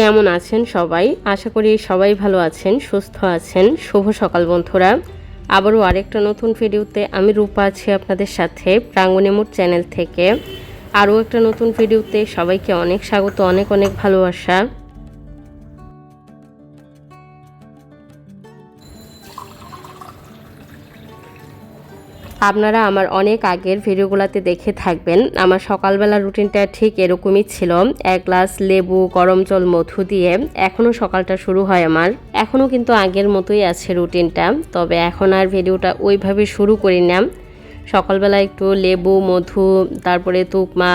কেমন আছেন সবাই? আশা করি সবাই ভালো আছেন, সুস্থ আছেন। শুভ সকাল বন্ধুরা। আবারও আরেকটা নতুন ভিডিওতে আমি রূপা আছি আপনাদের সাথে প্রাঙ্গণেমুর চ্যানেল থেকে। আরও একটা নতুন ভিডিওতে সবাইকে অনেক স্বাগত, অনেক অনেক ভালোবাসা। আপনারা আমার অনেক আগের ভিডিওগুলোতে দেখে থাকবেন। আমার সকালবেলা রুটিনটা ঠিক এরকমই ছিল। এক গ্লাস লেবু, গরম জল, মধু দিয়ে এখনও সকালটা শুরু হয় আমার। এখনও কিন্তু আগের মতোই আছে রুটিনটা। তবে এখন আর ভিডিওটা ওইভাবে শুরু করি না। সকালবেলা একটু লেবু, মধু, তারপরে তুকমা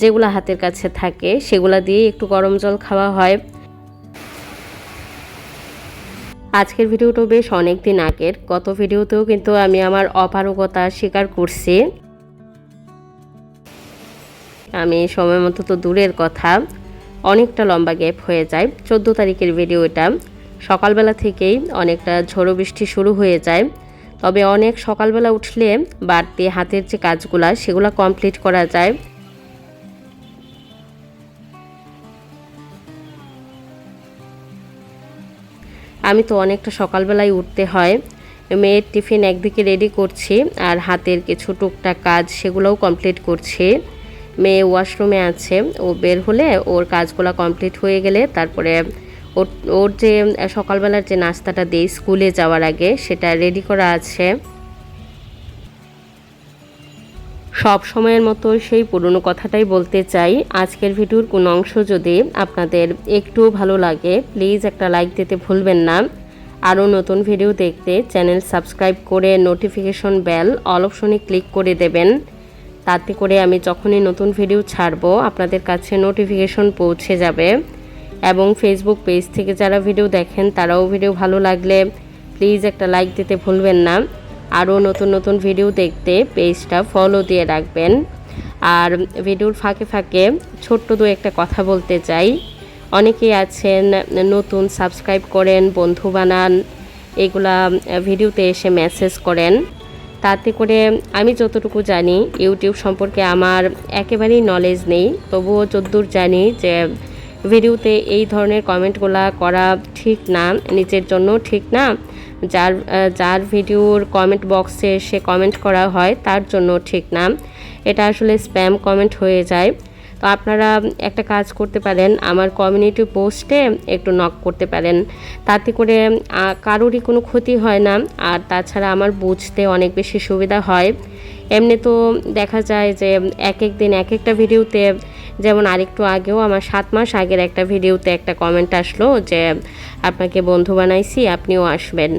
যেগুলো হাতের কাছে থাকে সেগুলো দিয়ে একটু গরম জল খাওয়া হয়। আজকের ভিডিওটা বেশ অনেক দিন আগের। গত ভিডিওতেও কিন্তু আমি আমার অপারগতা স্বীকার করছি। আমি সময় মতো তো দূরের কথা। অনেকটা লম্বা গ্যাপ হয়ে যায়। চোদ্দ তারিখের ভিডিও এটা। সকালবেলা থেকেই অনেকটা ঝড়ো বৃষ্টি শুরু হয়ে যায়। তবে অনেক সকালবেলা উঠলে বাড়তি হাতের যে কাজগুলা, সেগুলো কমপ্লিট করা যায়। আমি তো অনেকটা সকালবেলায় উঠতে হয়। মেয়ের টিফিন একদিকে রেডি করছি আর হাতের কিছু টুকটাক কাজ সেগুলোও কমপ্লিট করছি। মেয়ে ওয়াশরুমে আছে, ও বের হলে ওর কাজগুলো কমপ্লিট হয়ে গেলে তারপরে ওর ওর যে সকালবেলার যে নাস্তাটা দেই স্কুলে যাওয়ার আগে সেটা রেডি করা আছে। সব সময়ের মতো সেই পুরনো কথাটাই বলতে চাই। আজকের ভিডিওর কোনো অংশ যদি আপনাদের একটু ভালো লাগে প্লিজ একটা লাইক দিতে ভুলবেন না। আরও নতুন ভিডিও দেখতে চ্যানেল সাবস্ক্রাইব করে নোটিফিকেশন বেল অল অপশনে ক্লিক করে দেবেন। তাতে করে আমি যখনই নতুন ভিডিও ছাড়বো, আপনাদের কাছে নোটিফিকেশন পৌঁছে যাবে। এবং ফেসবুক পেজ থেকে যারা ভিডিও দেখেন, তারাও ভিডিও ভালো লাগলে প্লিজ একটা লাইক দিতে ভুলবেন না। আরও নতুন নতুন ভিডিও দেখতে পেজটা ফলো দিয়ে রাখবেন। আর ভিডিওর ফাঁকে ফাঁকে ছোট্ট দু একটা কথা বলতে চাই। অনেকেই আছেন, নতুন সাবস্ক্রাইব করেন, বন্ধু বানান, এগুলা ভিডিওতে এসে মেসেজ করেন। তাতে করে আমি যতটুকু জানি ইউটিউব সম্পর্কে আমার একেবারেই নলেজ নেই। তবুও যদ্দূর জানি যে ভিডিওতে এই ধরনের কমেন্টগুলা করা ঠিক না, নিজের জন্য ঠিক না। যার যার ভিডিওর কমেন্ট বক্সে সে কমেন্ট করা হয় তার জন্য ঠিক না। এটা আসলে স্প্যাম কমেন্ট হয়ে যায়। তো আপনারা একটা কাজ করতে পারেন, আমার কমিউনিটি পোস্টে একটু নক করতে পারেন। তাতে করে কারোরই কোনো ক্ষতি হয় না। আর তাছাড়া আমার বুঝতে অনেক বেশি সুবিধা হয়। এমনি তো দেখা যায় যে এক এক দিন এক একটা ভিডিওতে, যেমন আরেকটু আগেও আমার সাত মাস আগের একটা ভিডিওতে একটা কমেন্ট আসলো যে, আপনাকে বন্ধু বানাইছি, আপনিও আসবেন।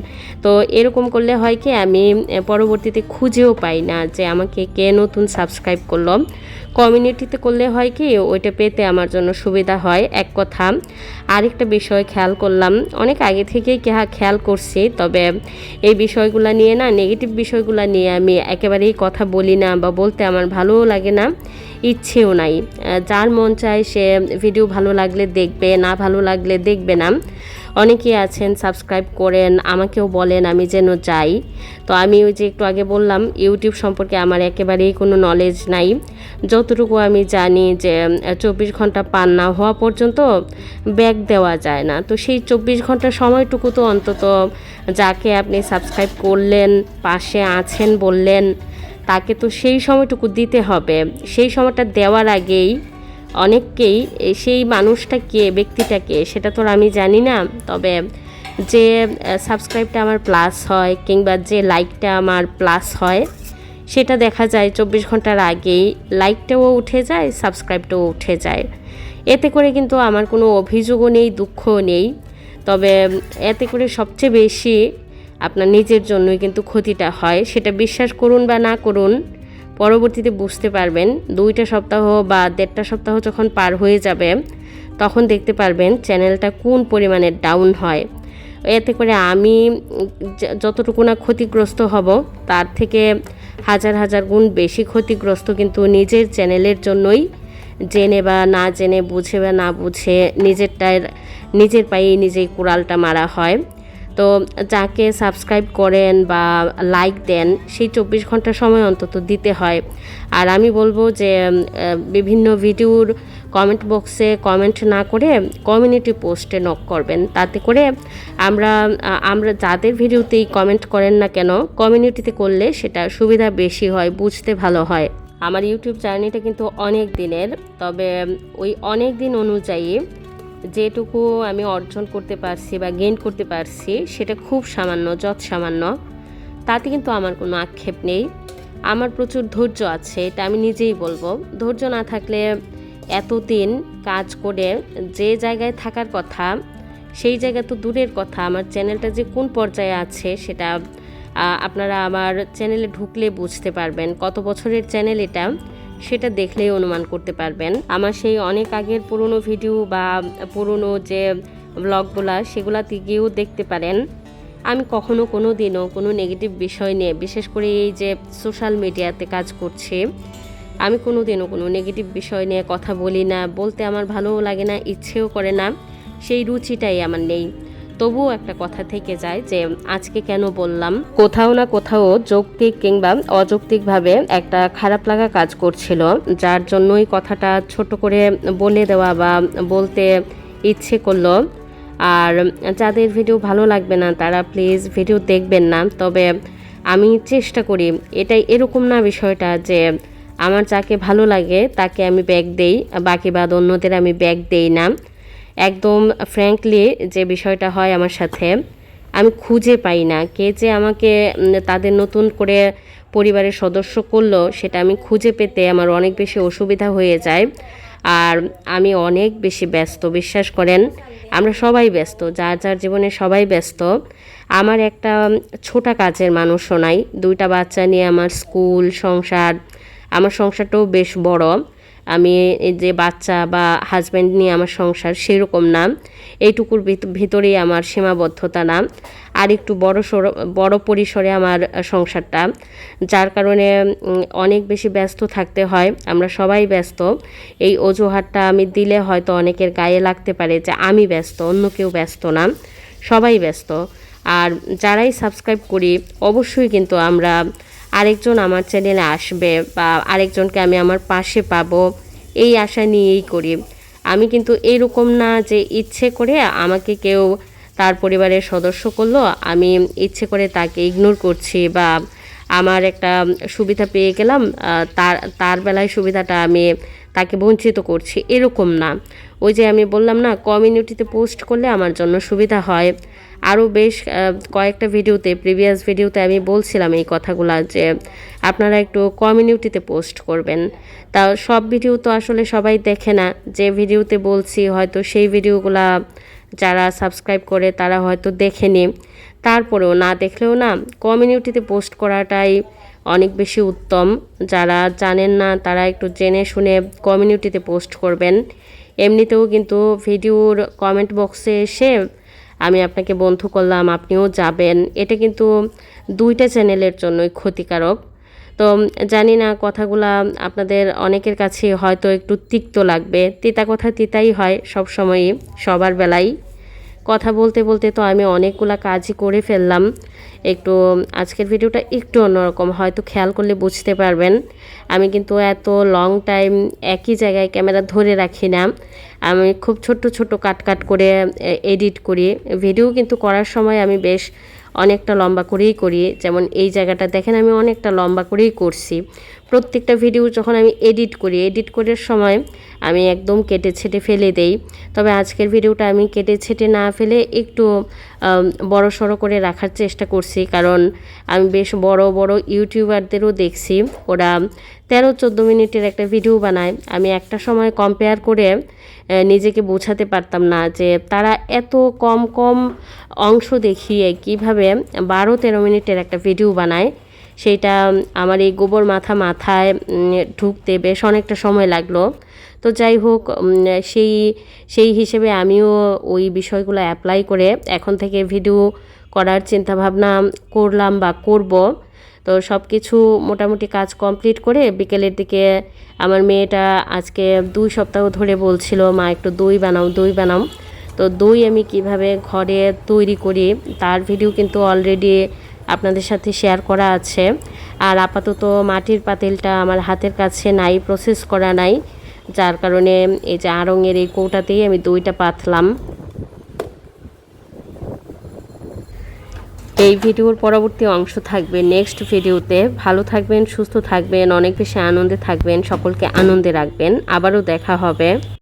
তো এরকম করলে হয় কি, আমি পরবর্তীতে খুঁজেও পাই না যে আমাকে কে নতুন সাবস্ক্রাইব করল। কমিউনিটিতে করলে হয় কি, ওইটা পেতে আমার জন্য সুবিধা হয়, এক কথা। আরেকটা বিষয় খেয়াল করলাম, অনেক আগে থেকেই খেয়াল করছি, তবে এই বিষয়গুলো নিয়ে না নেগেটিভ বিষয়গুলো নিয়ে আমি একেবারেই কথা বলি না বা বলতে আমার ভালোও লাগে না, ইচ্ছেও নাই। যার মন চায় সে ভিডিও ভালো লাগলে দেখবে, না ভালো লাগলে দেখবে না। অনেকেই আছেন সাবস্ক্রাইব করেন, আমাকেও বলেন আমি যেন যাই। তো আমি ওই যে একটু আগে বললাম ইউটিউব সম্পর্কে আমার একেবারেই কোনো নলেজ নাই। যতটুকু আমি জানি যে চব্বিশ ঘণ্টা পান না হওয়া পর্যন্ত ব্যাগ দেওয়া যায় না। তো সেই চব্বিশ ঘণ্টা সময়টুকু তো অন্তত যাকে আপনি সাবস্ক্রাইব করলেন, পাশে আছেন বললেন তাকে তো সেই সময়টুকু দিতে হবে। সেই সময়টা দেওয়ার আগেই অনেককেই সেই মানুষটা কে ব্যক্তিটাকে সেটা তো আমি জানি না। তবে যে সাবস্ক্রাইবটা আমার প্লাস হয় কিংবা যে লাইকটা আমার প্লাস হয়, সেটা দেখা যায় চব্বিশ ঘণ্টার আগেই। লাইকটাও উঠে যায় সাবস্ক্রাইবটাও উঠে যায়। এতে করে কিন্তু আমার কোনো অভিযোগও নেই, দুঃখও নেই। তবে, এতে করে সবচেয়ে বেশি আপনার নিজের জন্যই কিন্তু ক্ষতিটা হয়। সেটা বিশ্বাস করুন বা না করুন, পরবর্তীতে বুঝতে পারবেন। দুইটা সপ্তাহ বা দেড়টা সপ্তাহ যখন পার হয়ে যাবে, তখন দেখতে পারবেন চ্যানেলটা কোন পরিমাণে ডাউন হয়। এতে করে আমি যতটুকু না ক্ষতিগ্রস্ত হব, তার থেকে হাজার হাজার গুণ বেশি ক্ষতিগ্রস্ত কিন্তু নিজের চ্যানেলের জন্যই। জেনে বা না জেনে, বুঝে বা না বুঝে নিজেরটার, নিজের পায়েই নিজেই কুড়ালটা মারা হয়। তো যাকে সাবস্ক্রাইব করেন বা লাইক দেন, সেই চব্বিশ ঘণ্টা সময় অন্তত দিতে হয়। আর আমি বলব যে বিভিন্ন ভিডিওর কমেন্ট বক্সে কমেন্ট না করে কমিউনিটি পোস্টে নক করবেন। তাতে করে আমরা আমরা যাদের ভিডিওতেই কমেন্ট করেন না কেন কমিউনিটিতে করলে সেটা সুবিধা বেশি হয়, বুঝতে ভালো হয়। আমার ইউটিউব জার্নিটা কিন্তু অনেক দিনের, তবে ওই অনেক দিন অনুযায়ী যেটুকু আমি অর্জন করতে পারছি বা গেইন করতে পারছি, সেটা খুব সামান্য যৎ সামান্য, তাতে কিন্তু আমার কোনো আক্ষেপ নেই। আমার প্রচুর ধৈর্য আছে, এটা আমি নিজেই বলব। ধৈর্য না থাকলে এতদিন কাজ করে যে জায়গায় থাকার কথা, সেই জায়গা তো দূরের কথা, আমার চ্যানেলটা যে কোন পর্যায়ে আছে সেটা আপনারা আমার চ্যানেলে ঢুকলে বুঝতে পারবেন। কত বছরের চ্যানেল এটা সেটা দেখলেই অনুমান করতে পারবেন। আমার সেই অনেক আগের পুরনো ভিডিও বা পুরনো যে ব্লগগুলা সেগুলাতে গিয়েও দেখতে পারেন। আমি কখনো কোনো দিনও কোনো নেগেটিভ বিষয় নিয়ে, বিশেষ করে এই যে সোশ্যাল মিডিয়াতে কাজ করছি, আমি কোনো দিনও কোনো নেগেটিভ বিষয় নিয়ে কথা বলি না, বলতে আমার ভালোও লাগে না, ইচ্ছেও করে না, সেই রুচিটাই আমার নেই। তবুও একটা কথা থেকে যায় যে আজকে কেন বললাম? কোথাও না কোথাও যৌক্তিক কিংবা অযৌক্তিকভাবে একটা খারাপ লাগা কাজ করছিল, যার জন্যই কথাটা ছোট করে বলে দেওয়া বা বলতে ইচ্ছে করল। আর যাদের ভিডিও ভালো লাগবে না, তারা প্লিজ ভিডিও দেখবেন না। তবে আমি চেষ্টা করি, এটাই এরকম না বিষয়টা যে আমার যাকে ভালো লাগে তাকে আমি ব্যাগ দেই, বাকি বাদ অন্যদের আমি ব্যাগ দেই না। একদম ফ্র্যাঙ্কলি যে বিষয়টা হয় আমার সাথে, আমি খুঁজে পাই না কে যে আমাকে তাদের নতুন করে পরিবারের সদস্য করল, সেটা আমি খুঁজে পেতে আমার অনেক বেশি অসুবিধা হয়ে যায়। আর আমি অনেক বেশি ব্যস্ত, বিশ্বাস করেন, আমরা সবাই ব্যস্ত, যার যার জীবনে সবাই ব্যস্ত। আমার একটা ছোটা কাজের মানুষও নাই, দুইটা বাচ্চা নিয়ে আমার স্কুল, সংসার, আমার সংসারটাও বেশ বড়। আমি যে বাচ্চা বা হাজব্যান্ড নিয়ে আমার সংসার সেরকম না। এইটুকুর ভিত- ভিতরেই আমার সীমাবদ্ধতা না। আর একটু বড় সড়ো, বড় পরিসরে আমার সংসারটা, যার কারণে অনেক বেশি ব্যস্ত থাকতে হয়। আমরা সবাই ব্যস্ত। এই অজুহাতটা আমি দিলে হয়তো অনেকের গায়ে লাগতে পারে যে আমি ব্যস্ত, অন্য কেউ ব্যস্ত না। সবাই ব্যস্ত। আর যারাই সাবস্ক্রাইব করি, অবশ্যই কিন্তু আমরা আরেকজন আমার চ্যানেলে আসবে বা আরেকজনকে আমি আমার পাশে পাবো, এই আশা নিয়েই করি। আমি কিন্তু এরকম না যে ইচ্ছে করে আমাকে কেউ তার পরিবারের সদস্য করল, আমি ইচ্ছে করে তাকে ইগনোর করছি বা আমার একটা সুবিধা পেয়ে গেলাম তার তার বেলায় সুবিধাটা আমি তাকে বঞ্চিত করছি, এরকম না। ওই যে আমি বললাম না কমিউনিটিতে পোস্ট করলে আমার জন্য সুবিধা হয়। আরও বেশ কয়েকটা ভিডিওতে প্রিভিয়াস ভিডিওতে আমি বলছিলাম এই কথাগুলো যে আপনারা একটু কমিউনিটিতে পোস্ট করবেন। তা সব ভিডিও তো আসলে সবাই দেখে না। যে ভিডিওতে বলছি, হয়তো সেই ভিডিওগুলা যারা সাবস্ক্রাইব করে, তারা হয়তো দেখেনি। তারপরেও না দেখলেও না কমিউনিটিতে পোস্ট করাটাই অনেক বেশি উত্তম। যারা জানেন না, তারা একটু জেনে শুনে কমিউনিটিতে পোস্ট করবেন। এমনিতেও কিন্তু ভিডিওর কমেন্ট বক্সে এসে আমি আপনাকে বন্ধু করলাম, আপনিও যাবেন। এটা কিন্তু দুইটা চ্যানেলের জন্যই ক্ষতিকারক। তো জানি না, কথাগুলা আপনাদের অনেকের কাছে হয়তো একটু তিক্ত লাগবে। তিতা কথা তিতাই হয় সব সময়ই সবার বেলাই কথা বলতে বলতে তো আমি অনেকগুলা কাজই করে ফেললাম। একটু, আজকের ভিডিওটা একটু অন্যরকম, হয়তো খেয়াল করলে বুঝতে পারবেন। আমি কিন্তু এত লং টাইম একই জায়গায় ক্যামেরা ধরে রাখি না। আমি খুব ছোট্ট ছোট্ট কাট কাট করে এডিট করি। ভিডিও কিন্তু করার সময় আমি বেশ অনেকটা লম্বা করেই করি। যেমন এই জায়গাটা দেখেন, আমি অনেকটা লম্বা করেই করছি। প্রত্যেকটা ভিডিও যখন আমি এডিট করি এডিট করার সময় আমি একদম কেটে ছেটে ফেলে দেই। তবে আজকের ভিডিওটা আমি কেটে ছেটে না ফেলে একটু বড় সড়ো করে রাখার চেষ্টা করছি। কারণ আমি বেশ বড় বড় ইউটিউবারদেরও দেখছি। ওরা তেরো, চোদ্দ মিনিটের একটা ভিডিও বানায়। আমি একটা সময় কম্পেয়ার করে নিজেকে বোঝাতে পারতাম না যে তারা এত কম কম অংশ দেখিয়ে কীভাবে বারো তেরো মিনিটের একটা ভিডিও বানায় সেইটা আমার এই গোবর মাথা মাথায় ঢুকতে বেশ অনেকটা সময় লাগল। তো যাই হোক সেই সেই হিসেবে আমিও ওই বিষয়গুলো অ্যাপ্লাই করে এখন থেকে ভিডিও করার চিন্তাভাবনা করলাম বা করব। তো সব কিছু মোটামুটি কাজ কমপ্লিট করে বিকেলের দিকে আমার মেয়েটা আজকে দুই সপ্তাহ ধরে বলছিল, মা, একটু দই বানাও দই বানাও। তো দই আমি কীভাবে ঘরে তৈরি করি তার ভিডিও কিন্তু অলরেডি আপনাদের সাথে শেয়ার করা আছে। আর আপাতত মাটির পাতিলটা আমার হাতের কাছে নাই প্রসেস করা নাই। যার কারণে এই যে আড়ঙের এই কৌটাতেই আমি দইটা পাতলাম। এই ভিডিওর পরবর্তী অংশ থাকবে নেক্সট ভিডিওতে। ভালো থাকবেন, সুস্থ থাকবেন, অনেক বেশি আনন্দে থাকবেন, সকলকে আনন্দে রাখবেন। আবারও দেখা হবে।